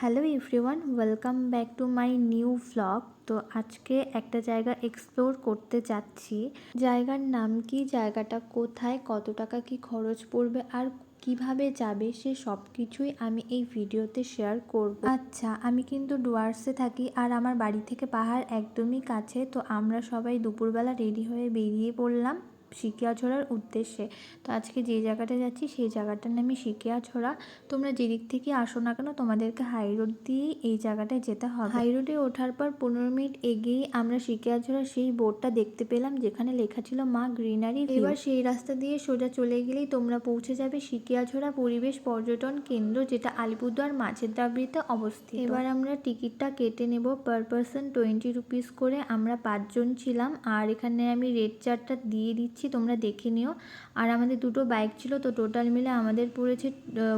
Hello everyone, welcome back to my new vlog তো আজকে একটা জায়গা এক্সপ্লোর করতে যাচ্ছি। জায়গার নাম কি, জায়গাটা কোথায়, কত টাকা কি খরচ পড়বে, আর কীভাবে যাবে, সে সব কিছুই আমি এই ভিডিওতে শেয়ার করব। আচ্ছা আমি কিন্তু ডুয়ার্সে থাকি আর আমার বাড়ি থেকে পাহাড় একদমই কাছে, তো আমরা সবাই দুপুরবেলা রেডি হয়ে বেরিয়ে পড়লাম। সিকিয়াছড়ার উদ্দেশ্যে। তো আজকে যে জায়গাটা যাচ্ছি, সেই জায়গাটার নামই সিকিয়াছড়া তোমরা যেদিক থেকে আসো না কেন, তোমাদেরকে হাই রোড দিয়েই এই জায়গাটায় যেতে হবে। হাই রোডে ওঠার পর পনেরো মিনিট এগিয়েই আমরা সিকিয়াছড়া সেই বোর্ডটা দেখতে পেলাম, যেখানে লেখা ছিল মা গ্রিনারি এবার সেই রাস্তা দিয়ে সোজা চলে গেলেই তোমরা পৌঁছে যাবে সিকিয়াছড়া পরিবেশ পর্যটন কেন্দ্র, যেটা আলিপুরদুয়ার মাছের দাবড়িতে অবস্থিত। এবার আমরা টিকিটটা কেটে নেব পার পারসন টোয়েন্টি রুপিস করে। আমরা পাঁচজন ছিলাম, আর এখানে আমি রেড চার্টটা দিয়ে দিচ্ছি। তোমরা দেখে নিও। আর আমাদের দুটো বাইক ছিল তো টোটাল মিলে আমাদের পড়েছে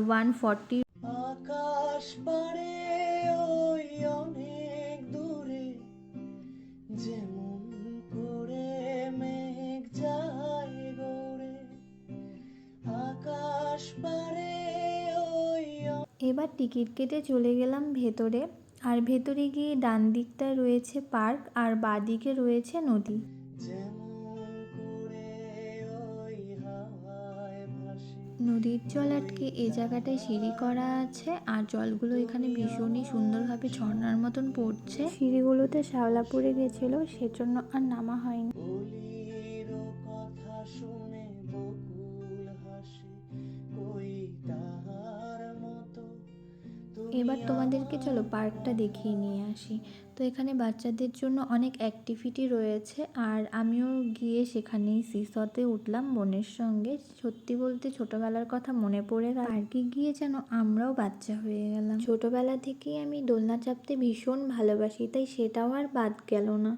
ওয়ান ফর্টি আকাশ পারে ওই অনেক দূরে যেমন করে মেঘ যায় গড়ে। আকাশ পারে ওই এবার টিকিট কেটে চলে গেলাম ভেতরে আর ভেতরে গিয়ে ডান দিকটায় রয়েছে পার্ক আর বাদিকে রয়েছে নদী। নদীর জল আটকে এ জায়গাটায় সিঁড়ি করা আছে আর জলগুলো এখানে ভীষণই সুন্দরভাবে ঝর্ণার মতন পড়ছে। সিঁড়িগুলোতে শ্যাওলা পড়ে গেছিল সেজন্য আর নামা হয়নি। এবার তোমাদেরকে চলো পার্কটা দেখিয়ে নিয়ে আসি। তো এখানে বাচ্চাদের জন্য অনেক অ্যাক্টিভিটি রয়েছে আর আমিও গিয়ে সেখানেই সিসতে উঠলাম বোনের সঙ্গে। সত্যি বলতে ছোটবেলার কথা মনে পড়ে গেল। পার্কে গিয়ে যেন আমরাও বাচ্চা হয়ে গেলাম। ছোটবেলা থেকেই আমি দোলনা চাপতে ভীষণ ভালোবাসি, তাই সেটাও আর বাদ গেল না।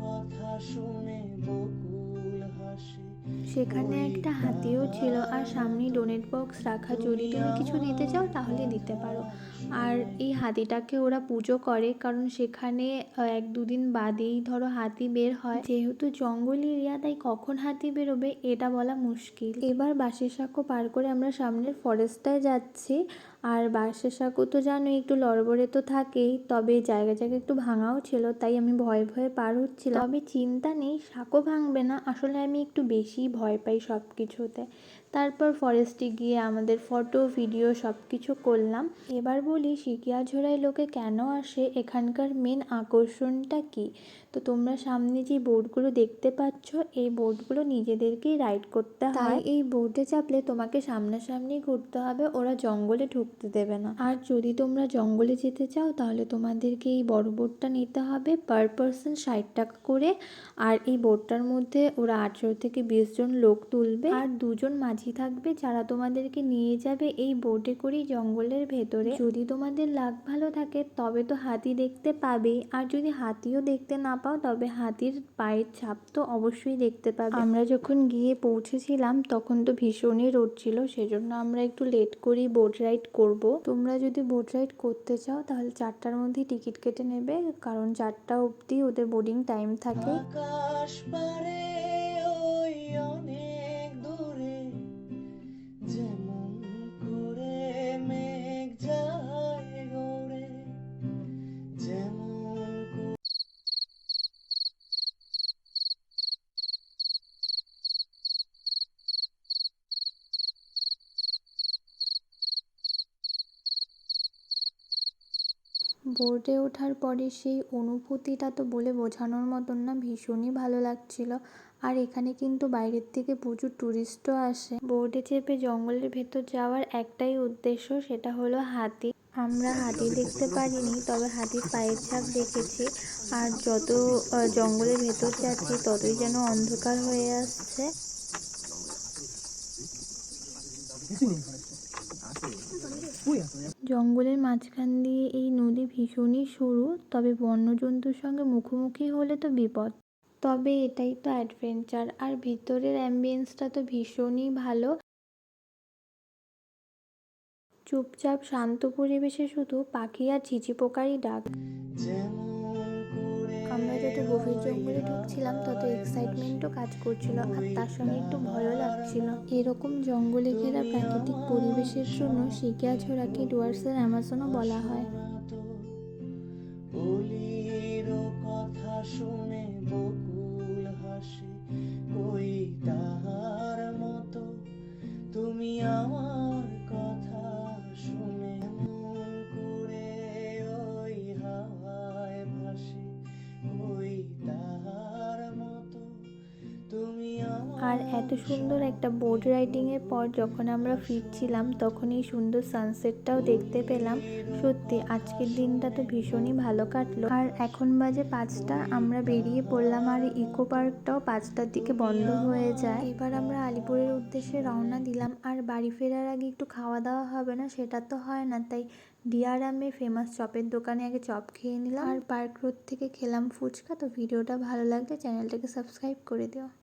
কথা সেখানে একটা হাতিও ছিল আর সামনে ডোনেট বক্স রাখা যদি তুমি কিছু দিতে চাও তাহলে দিতে পারো। আর এই হাতিটাকে ওরা পুজো করে কারণ সেখানে এক দুদিন বাদেই ধরো হাতি বের হয়। যেহেতু জঙ্গল এরিয়া, তাই কখন হাতি বেরোবে এটা বলা মুশকিল। এবার বাসের সাঁকো পার করে আমরা সামনের ফরেস্টটায় যাচ্ছি। আর বাঁশের সাঁকো তো জানো, একটু লড়বড়ে তো থাকেই, তবে জায়গা জায়গায় একটু ভাঙাও ছিল, তাই আমি ভয়ে ভয়ে পার হচ্ছিলাম। তবে চিন্তা নেই, সাঁকো ভাঙবে না, আসলে আমি একটু বেশি ভয় পাই সব কিছুতে তারপর ফরেস্টে গিয়ে আমাদের ফটো ভিডিও সব কিছু করলাম। এবার বলি সিকিয়াঝোড়ায় লোকে কেন আসে? এখানকার মেন আকর্ষণটা কি? তো তোমরা সামনে যে বোর্ডগুলো দেখতে পাচ্ছ এই বোর্ডগুলো নিজেদেরকেই রাইড করতে হয়। এই বোর্ডে চাপলে তোমাকে সামনাসামনি ঘুরতে হবে ওরা জঙ্গলে ঢুকতে দেবে না। আর যদি তোমরা জঙ্গলে যেতে চাও তাহলে তোমাদেরকে এই বড় বোর্ডটা নিতে হবে পার পারসন ষাট টাকা করে। আর এই বোর্ডটার মধ্যে ওরা আঠেরো থেকে বিশ জন লোক তুলবে। আর দুজন মাঝি থাকবে, যারা তোমাদেরকে নিয়ে যাবে এই বোটে করেই জঙ্গলের ভেতরে। যদি তোমাদের লাগ ভালো থাকে, তবে তো হাতি দেখতে পাবেই আর যদি হাতিও দেখতে না পাও, তবে হাতির পায়ের ছাপ তো অবশ্যই দেখতে পাবে। আমরা যখন গিয়ে পৌঁছেছিলাম, তখন তো ভীষণই রোদ ছিল, সেজন্য আমরা একটু লেট করেই বোট রাইড করব। তোমরা যদি বোট রাইড করতে চাও, তাহলে চারটার মধ্যেই টিকিট কেটে নেবে, কারণ চারটা অবধি ওদের বোর্ডিং টাইম থাকে। আকাশ পারে বোর্ডে ওঠার পরে সেই অনুভূতিটা তো বলে বোঝানোর মতন না, ভীষণই ভালো লাগছিল। আর এখানে কিন্তু বাইরের থেকে প্রচুর টুরিস্টও আসে। বোর্ডে চেপে জঙ্গলের ভেতর যাওয়ার একটাই উদ্দেশ্য সেটা হলো হাতি। আমরা হাতি দেখতে পারিনি, তবে হাতির পায়ের ছাপ দেখেছি। আর যত জঙ্গলের ভেতর যাচ্ছি, ততই যেন অন্ধকার হয়ে আসছে। জঙ্গলের মাঝখান দিয়ে এই নদী ভীষণই সরু, তবে বন্যজন্তুর সঙ্গে মুখোমুখি হলে তো বিপদ। তবে এটাই তো অ্যাডভেঞ্চার আর ভিতরের অ্যাম্বিয়েন্সটা তো ভীষণই ভালো। চুপচাপ শান্ত পরিবেশে শুধু পাখি আর ঝিঝি পোকারই ডাক। যেমন আমরা যত গভীর জঙ্গলে ঢুকছিলাম, তত এক্সাইটমেন্টও কাজ করছিল আর তার সঙ্গে একটু ভয়ও লাগছিল। এরকম জঙ্গলে ঘেরা প্রাকৃতিক পরিবেশের জন্য শিকিয়াছড়াকে ডুয়ার্সের অ্যামাজনও বলা হয়। কথা শুনে বকুল হাসে, কই আর এত সুন্দর একটা বোট রাইডিংয়ের পর যখন আমরা ফিরছিলাম, তখন এই সুন্দর সানসেটটাও দেখতে পেলাম। সত্যি, আজকের দিনটা তো ভীষণই ভালো কাটলো। আর এখন বাজে পাঁচটা, আমরা বেরিয়ে পড়লাম আর ইকো পার্কটাও পাঁচটার দিকে বন্ধ হয়ে যায়। এবার আমরা আলিপুরের উদ্দেশ্যে রওনা দিলাম। আর বাড়ি ফেরার আগে একটু খাওয়া দাওয়া হবে না, সেটা তো হয় না। তাই ডিআরএমে ফেমাস চপের দোকানে আগে চপ খেয়ে নিলাম। আর পার্ক রোড থেকে খেলাম ফুচকা। তো ভিডিওটা ভালো লাগলে চ্যানেলটাকে সাবস্ক্রাইব করে দিও।